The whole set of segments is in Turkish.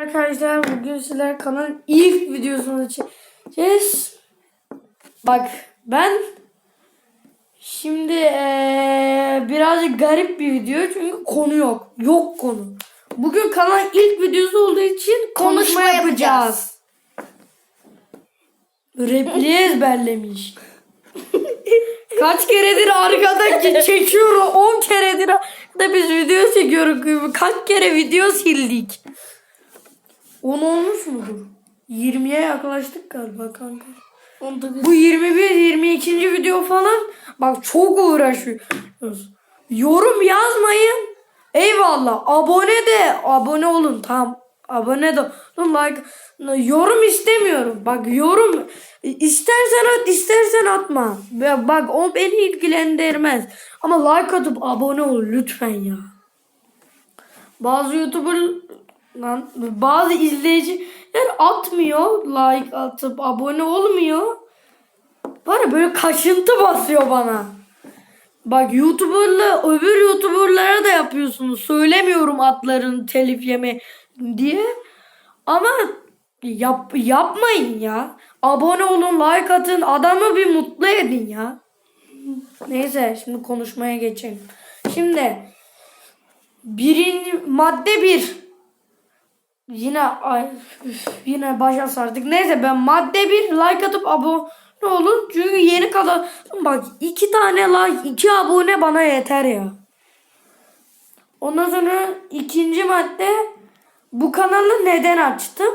Arkadaşlar bugün sizler kanalın ilk videosunu çekeceğiz. Bak ben şimdi eee, birazcık garip bir video çünkü konu yok. Yok konu. Bugün kanalın ilk videosu olduğu için konuşma, Konuşma yapacağız. Repliği ezberlemiş. Kaç keredir arkada çekiyorum. 10 keredir da biz video çekiyoruz. Kaç kere video sildik. 10 olmuş mudur? 20'ye yaklaştık galiba kanka. 19. Bu 21, 22. video falan. Bak çok uğraşıyoruz. Yorum yazmayın. Eyvallah. Abone de. Abone olun. Tamam. Abone de. olun, Like. Yorum istemiyorum. Bak yorum. istersen at istersen atma. Bak o beni ilgilendirmez. Ama like atıp abone ol lütfen ya. Bazı YouTuber lan bazı izleyiciler atmıyor like atıp abone olmuyor. Ya böyle kaşıntı basıyor bana. Bak YouTuber'la öbür YouTuber'lara da yapıyorsunuz. Söylemiyorum atların telif yeme diye. Ama yap, yapmayın ya. Abone olun, like atın. Adamı bir mutlu edin ya. Neyse şimdi konuşmaya geçelim. Şimdi birinci madde bir. Yine ay, üf, yine başa sardık. Neyse ben madde bir like atıp abone olun. Çünkü yeni kadar bak iki tane like iki abone bana yeter ya. Ondan sonra ikinci madde bu kanalı neden açtım?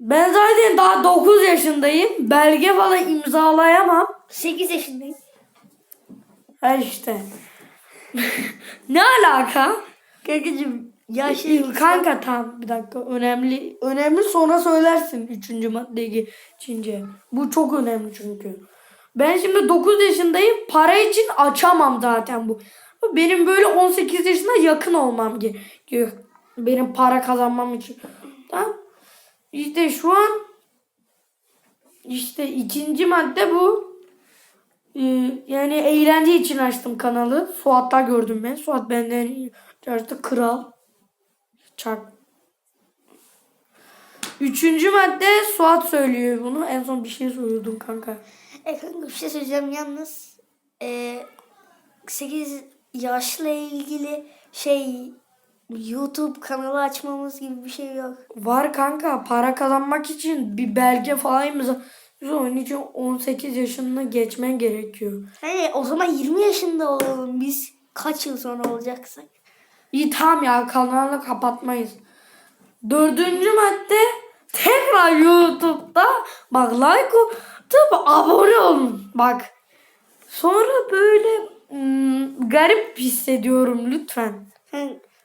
Ben zaten daha 9 yaşındayım. Belge falan imzalayamam. 8 yaşındayım. Ha işte. ne alaka? Kankacığım yaşlı Kanka tam bir dakika önemli önemli sonra söylersin üçüncü maddeyi geçince. Bu çok önemli çünkü. Ben şimdi 9 yaşındayım para için açamam zaten bu. Benim böyle 18 yaşına yakın olmam gerekiyor. Benim para kazanmam için. Tamam. İşte şu an işte ikinci madde bu. Ee, yani eğlence için açtım kanalı. Suat'ta gördüm ben. Suat benden. Gerçekten kral. Çak. Üçüncü madde Suat söylüyor bunu. En son bir şey söylüyordun kanka. E kanka bir şey söyleyeceğim yalnız. E, 8 yaşla ilgili şey YouTube kanalı açmamız gibi bir şey yok. Var kanka para kazanmak için bir belge falan imza. Onun için 18 yaşını geçmen gerekiyor. Hani o zaman 20 yaşında olalım biz. Kaç yıl sonra olacaksak. İyi tamam ya kanalı kapatmayız. Dördüncü madde tekrar YouTube'da bak like atıp abone olun. Bak sonra böyle hmm, garip hissediyorum lütfen.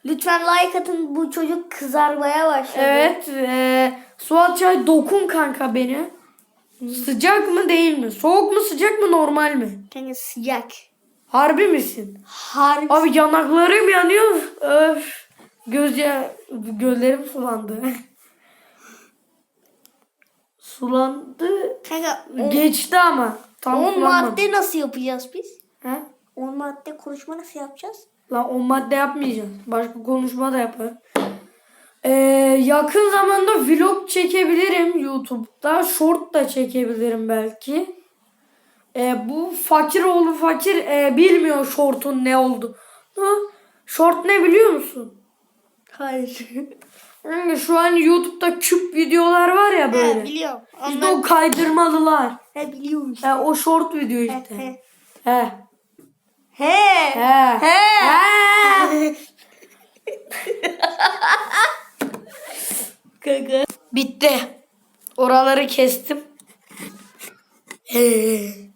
Lütfen like atın bu çocuk kızarmaya başladı. Evet e, Suat Çay dokun kanka beni. Sıcak mı değil mi? Soğuk mu sıcak mı normal mi? Kanka sıcak. Harbi misin? Harbi. Abi yanaklarım yanıyor. Öf. Göz ya, gözlerim sulandı. sulandı. Kanka o- Geçti ama. Tam 10 sulanmadı. madde nasıl yapacağız biz? He? 10 madde konuşma nasıl yapacağız? Lan o madde yapmayacağız. Başka konuşma da yapar. Ee, yakın zamanda vlog çekebilirim YouTube'da. Short da çekebilirim belki. Ee, bu fakir oğlu fakir e, bilmiyor short'un ne oldu. Short ne biliyor musun? Hayır. Yani şu an YouTube'da küp videolar var ya böyle. He biliyorum. İşte o kaydırmalılar. He biliyorum işte. He, o short video He. işte. He. He. He. He. Kanka. Bitti. Oraları kestim. He.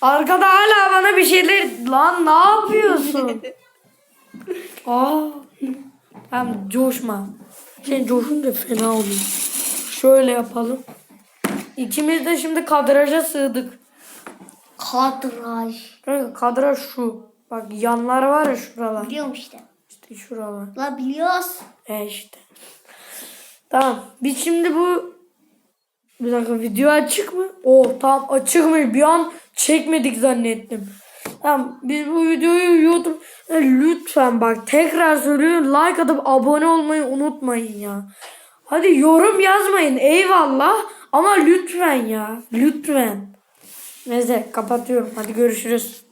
Arkada hala bana bir şeyler... Lan ne yapıyorsun? Aa. Hem coşma. Şey coşunca fena oluyor. Şöyle yapalım. İkimiz de şimdi kadraja sığdık. Kadraj. Kanka kadraj şu. Bak yanlar var ya şuralar. Biliyorum işte. İşte şuralar. La biliyoruz. E işte. Tamam. Biz şimdi bu bir dakika video açık mı? Oh tamam açık mı? Bir an çekmedik zannettim. Tamam biz bu videoyu YouTube E, lütfen bak tekrar söylüyorum like atıp abone olmayı unutmayın ya. Hadi yorum yazmayın eyvallah ama lütfen ya lütfen. Neyse kapatıyorum hadi görüşürüz.